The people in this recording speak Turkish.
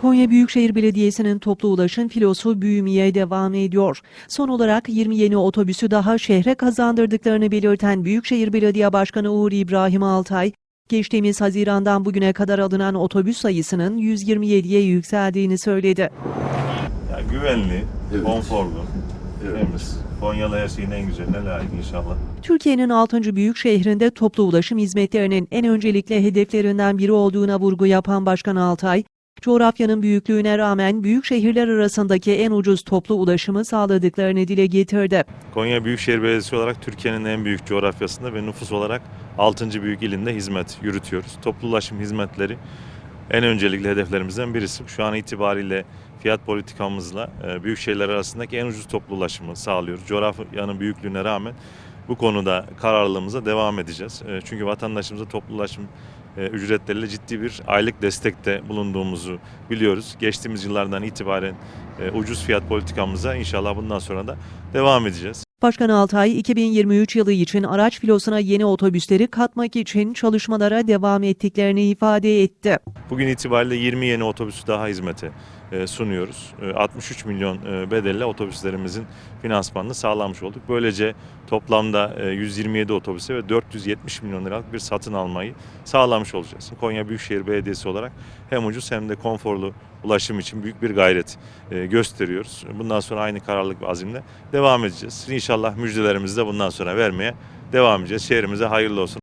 Konya Büyükşehir Belediyesi'nin toplu ulaşım filosu büyümeye devam ediyor. Son olarak 20 yeni otobüsü daha şehre kazandırdıklarını belirten Büyükşehir Belediye Başkanı Uğur İbrahim Altay, geçtiğimiz Haziran'dan bugüne kadar alınan otobüs sayısının 127'ye yükseldiğini söyledi. Yani güvenli, Evet. konforlu, Evet. temiz. Konyalı her şeyin en güzeline layık inşallah. Türkiye'nin 6. büyük şehrinde toplu ulaşım hizmetlerinin en öncelikli hedeflerinden biri olduğuna vurgu yapan Başkan Altay, coğrafyanın büyüklüğüne rağmen büyük şehirler arasındaki en ucuz toplu ulaşımı sağladıklarını dile getirdi. Konya Büyükşehir Belediyesi olarak Türkiye'nin en büyük coğrafyasında ve nüfus olarak 6. büyük ilinde hizmet yürütüyoruz. Toplu ulaşım hizmetleri en öncelikli hedeflerimizden birisi. Şu an itibariyle fiyat politikamızla e, büyük şehirler arasındaki en ucuz toplu ulaşımı sağlıyoruz. Coğrafyanın büyüklüğüne rağmen bu konuda kararlılığımıza devam edeceğiz. E, Çünkü vatandaşımıza toplu ulaşım e, ücretleriyle ciddi bir aylık destekte bulunduğumuzu biliyoruz. Geçtiğimiz yıllardan itibaren e, ucuz fiyat politikamıza inşallah bundan sonra da devam edeceğiz. Başkan Altay, 2023 yılı için araç filosuna yeni otobüsleri katmak için çalışmalara devam ettiklerini ifade etti. Bugün itibariyle 20 yeni otobüsü daha hizmete e, sunuyoruz. E, 63 milyon e, bedelle otobüslerimizin finansmanını sağlamış olduk. Böylece toplamda e, 127 otobüse ve 470 milyon liralık bir satın almayı sağlamış olacağız. Konya Büyükşehir Belediyesi olarak hem ucuz hem de konforlu ulaşım için büyük bir gayret e, gösteriyoruz. Bundan sonra aynı kararlılık ve azimle devam edeceğiz. İnşallah müjdelerimizi de bundan sonra vermeye devam edeceğiz. Şehrimize hayırlı olsun.